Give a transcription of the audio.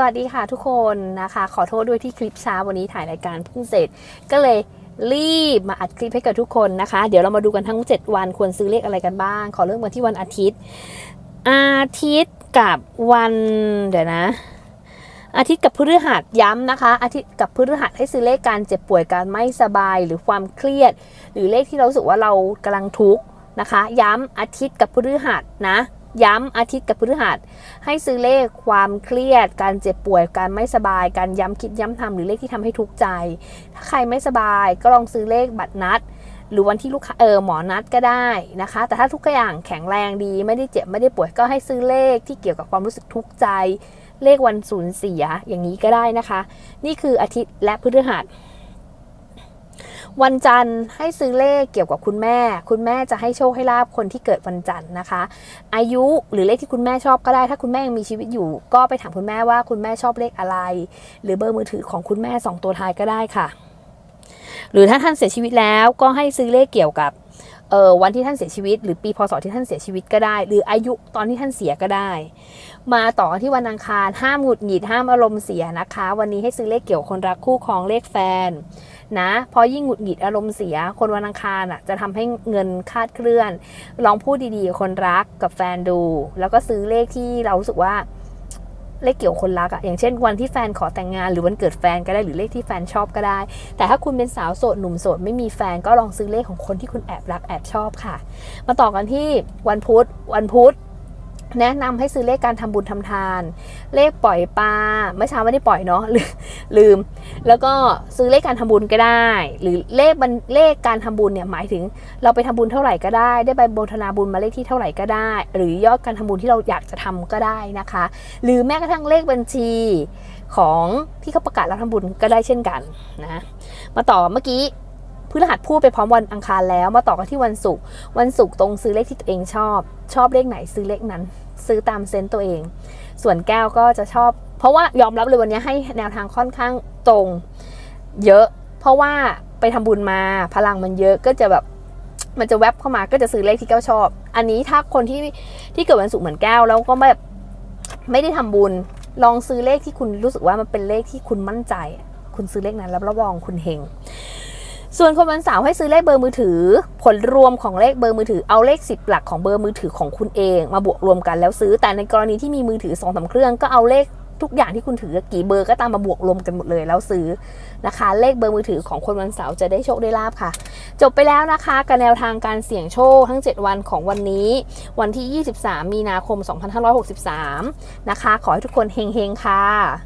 สวัสดีค่ะทุกคนนะคะ ขอโทษด้วยที่คลิปช้าวันนี้ถ่ายรายการเพิ่งเสร็จ ก็เลยรีบมาอัดคลิปให้กับทุกคนนะคะ เดี๋ยวเรามาดูกันทั้ง 7 วันควรซื้อเลขอะไรกันบ้าง ขอเริ่มกันที่วันอาทิตย์ อาทิตย์กับวันเดี๋ยวนะ อาทิตย์กับพฤหัสย้ำนะคะ อาทิตย์กับพฤหัสให้ซื้อเลขการเจ็บป่วยการไม่สบายหรือความเครียด หรือเลขที่เราสึกว่าเรากำลังทุกข์นะคะ ย้ำอาทิตย์กับพฤหัสนะ ย้ำอาทิตย์กับพฤหัส ให้ซื้อเลขความเครียด การเจ็บป่วย การไม่สบาย การย้ำคิดย้ำทำหรือเลขที่ทำให้ทุกข์ใจ ถ้าใครไม่สบายก็ลองซื้อเลขบัตรนัด หรือวันที่ลูกค้าเออหมอนัดก็ได้นะคะ แต่ถ้าทุกอย่างแข็งแรงดี ไม่ได้เจ็บไม่ได้ป่วยก็ให้ซื้อเลขที่เกี่ยวกับความรู้สึกทุกข์ใจ เลขวันสูญเสียอย่างนี้ก็ได้นะคะ นี่คืออาทิตย์และพฤหัส วันจันทร์ให้ซื้อเลขเกี่ยวกับคุณแม่ คุณแม่จะให้โชคให้ลาบคนที่เกิดวันจันทร์นะคะ อายุหรือเลขที่คุณแม่ชอบก็ได้ ถ้าคุณแม่ยังมีชีวิตอยู่ ก็ไปถามคุณแม่ว่าคุณแม่ชอบเลขอะไร หรือเบอร์มือถือของคุณแม่สองตัวท้ายก็ได้ค่ะ หรือถ้าท่านเสียชีวิตแล้วก็ให้ซื้อเลขเกี่ยวกับ เออวันที่ท่านเสียชีวิต หรือปีพศที่ท่านเสียชีวิตก็ได้ หรืออายุตอนที่ท่านเสียก็ได้ มาต่อที่วันอังคารห้ามหงุดหงิดห้ามอารมณ์เสียนะคะ วันนี้ให้ซื้อเลขเกี่ยวกับคนรักคู่ครองเลขแฟนนะเพราะยิ่งหงุดหงิดอารมณ์เสีย คนวันอังคารอะจะทำให้เงินคาดเคลื่อน ลองพูดดีๆกับคนรักกับแฟนดู แล้วก็ซื้อเลขที่เรารู้สึกว่า เลขเกี่ยวคนรักอะอย่างเช่นวันที่แฟนขอแต่งงานหรือวันเกิดแฟนก็ได้หรือเลขที่แฟนชอบก็ได้ แต่ถ้าคุณเป็นสาวโสดหนุ่มโสดไม่มีแฟนก็ลองซื้อเลขของคนที่คุณแอบรักแอบชอบค่ะ มาต่อกันที่วันพุธวันพุธ แนะนำให้ซื้อเลขการทำบุญทำทาน เลขปล่อยปลาเมื่อเช้าไม่ได้ปล่อยเนาะลืมลืมแล้วก็ซื้อเลขการทำบุญก็ได้ หรือเลขบันเลขการทำบุญเนี่ยหมายถึง เราไปทำบุญเท่าไหร่ก็ได้ ได้ใบโบทนาบุญมาเลขที่เท่าไหร่ก็ได้ หรือยอดการทำบุญที่เราอยากจะทำก็ได้นะคะ หรือแม้กระทั่งเลขบัญชีของที่เขาประกาศรับทำบุญก็ได้เช่นกันนะมาต่อเมื่อกี้ พฤหัสพูดไปพร้อมวันอังคารแล้วมาต่อกันที่วันศุกร์วันศุกร์ตรงซื้อเลขที่ตัวเองชอบ ชอบเลขไหนซื้อเลขนั้น ซื้อตามเซนต์ตัวเอง ส่วนแก้วก็จะชอบ เพราะว่ายอมรับเลยวันนี้ให้แนวทางค่อนข้างตรง เยอะ เพราะว่าไปทำบุญมาพลังมันเยอะก็จะแบบมันจะแวบเข้ามาก็จะซื้อเลขที่แก้วชอบ อันนี้ถ้าคนที่ที่เกิดวันศุกร์เหมือนแก้วแล้วก็แบบไม่ได้ทำบุญ ลองซื้อเลขที่คุณรู้สึกว่ามันเป็นเลขที่คุณมั่นใจ คุณซื้อเลขนั้นแล้วรับรองคุณเฮง ส่วนคนวันเสาร์ให้ซื้อเลขเบอร์มือถือ ผลรวมของเลขเบอร์มือถือเอาเลข 10 หลักของเบอร์มือถือของคุณเอง มาบวกรวมกันแล้วซื้อแต่ในกรณีที่มีมือถือ2อสาเครื่องก็เอาเลขทุกอย่างที่คุณถือกี่เบอร์ก็ตามมาบวกรวมกันหมดเลยแล้วซื้อนะคะ เลขเบอร์มือถือของคนวันเสาร์จะได้โชคได้ลาบค่ะ จบไปแล้วนะคะกับแนวทางการเสี่ยงโชคทั้ง 7 วันของวันนี้ วันที่ 23 มีนาคม 2563 นะคะ ขอให้ทุกคนเฮงๆค่ะ